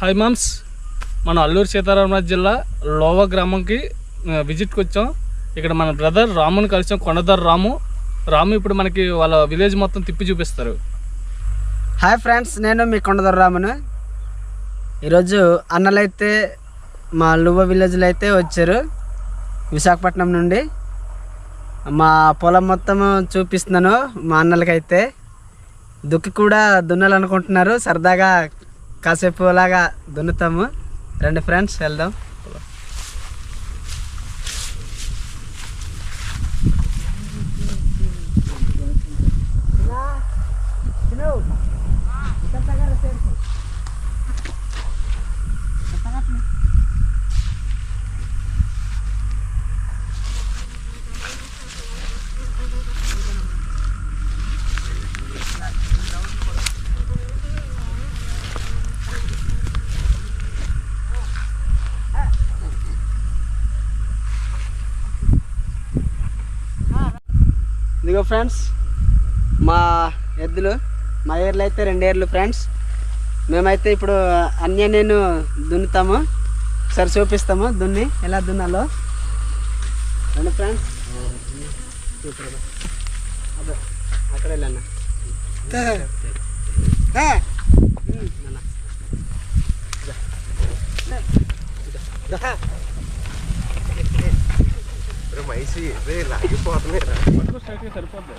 Hi moms. మన అల్లూరు సీతారామరాజు జిల్లా లోవ గ్రామంకి విజిట్కి వచ్చాం. ఇక్కడ మన బ్రదర్ రాముని కలిసాం కొండదారు రాము. రాము ఇప్పుడు మనకి వాళ్ళ విలేజ్ మొత్తం తిప్పి చూపిస్తారు. హాయ్ ఫ్రెండ్స్ నేను మీ కొండదొరరామును ఈరోజు అన్నలైతే మా లువ్వ విలేజ్లో అయితే వచ్చారు విశాఖపట్నం నుండి. మా పొలం మొత్తం చూపిస్తున్నాను మా అన్నలకైతే. దుక్కి కూడా దున్నాలనుకుంటున్నారు సరదాగా కాసేపు అలాగా దున్నుతాము. రండి ఫ్రెండ్స్ వెళ్దాం. ఇదిగో ఫ్రెండ్స్ మా ఎద్దులు మా ఏర్లు అయితే రెండు ఏర్లు ఫ్రెండ్స్ మేమైతే ఇప్పుడు అన్నీ నేను దున్నుతాము సరి చూపిస్తాము దున్ని ఎలా దున్నాలో రండి ఫ్రెండ్స్ అదే అక్కడ వెళ్ళన్నా మైసి రే లాగిపోతున్నాయి రా. సరిపోద్ది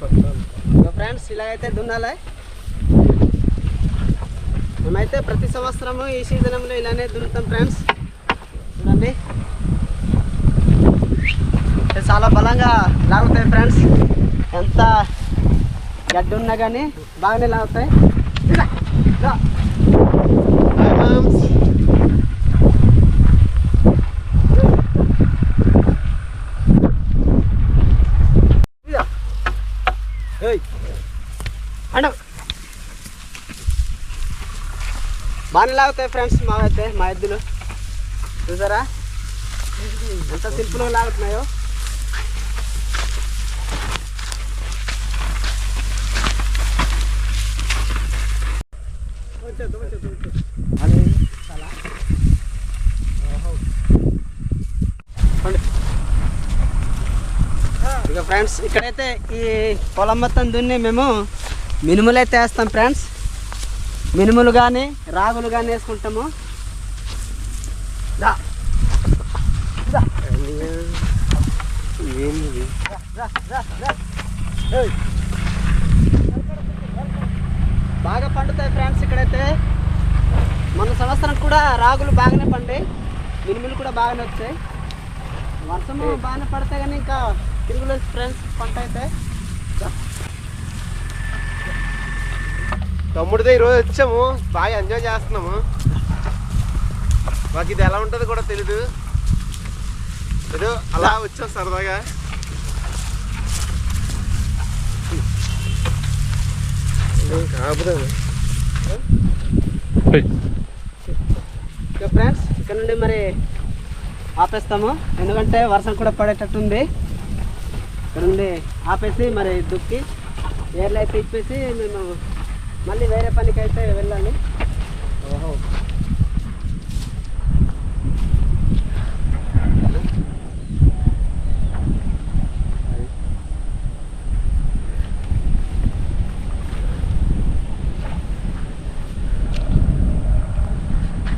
ఫ్రెండ్స్ ఇలాగైతే దున్నాలి. మేమైతే ప్రతి సంవత్సరము ఈ సీజన్లో ఇలానే దున్నుతాం ఫ్రెండ్స్. చూడండి. చాలా బలంగా లాగుతాయి ఫ్రెండ్స్. ఎంత గడ్డి ఉన్నా కానీ బాగానే లాగుతాయి ఇదా, ఇదా. Bye, moms. ఇదా. ఏయ్. మేడం. బాగానే లాగుతాయి ఫ్రెండ్స్ మా అయితే మా ఎద్దులు. చూసారా? ఎంత సింపుల్గా లాగుతున్నాయో. చాలా ఇక ఫ్రెండ్స్ ఇక్కడైతే ఈ పొలం మొత్తం దున్ని మేము మినుములు అయితే వేస్తాం ఫ్రెండ్స్. మినుములు కానీ రాగులు కానీ వేసుకుంటాము. బాగా పండుతాయి ఫ్రెండ్స్ ఇక్కడైతే. మొన్న సంవత్సరం కూడా రాగులు బాగానే పండాయి. మినుములు కూడా బాగానే వచ్చాయి. వర్షము బాగానే పడతాయి కానీ ఇంకా తిరుగులేదు ఫ్రెండ్స్ పంట అయితే. తమ్ముడితో ఈరోజు వచ్చాము. బాగా ఎంజాయ్ చేస్తున్నాము. మాకు ఇది ఎలా ఉంటుందో కూడా తెలీదు. ఏదో అలా వచ్చాం సరదాగా. ఫ్రెండ్స్ ఇక్కడ నుండి మరి ఆపేస్తాము. ఎందుకంటే వర్షం కూడా పడేటట్టుంది. ఇక్కడ నుండి ఆపేసి మరి దుక్కి ఏర్లు అయితే ఇప్పేసి మేము మళ్ళీ వేరే పనికైతే వెళ్ళాలి. ఓహో.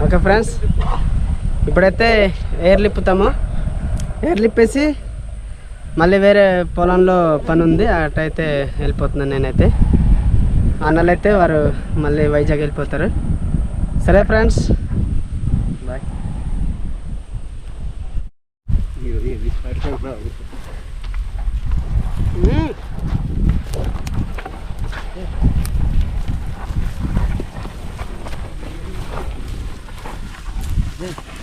ఓకే ఫ్రెండ్స్ ఇప్పుడైతే ఎయిర్ లిప్పుతాము. ఎయిర్ లిప్పేసి మళ్ళీ వేరే పొలంలో పని ఉంది అటైతే వెళ్ళిపోతున్నాను నేనైతే. అన్నలైతే వారు మళ్ళీ వైజాగ్ వెళ్ళిపోతారు సరే ఫ్రెండ్స్ బాయ్ జై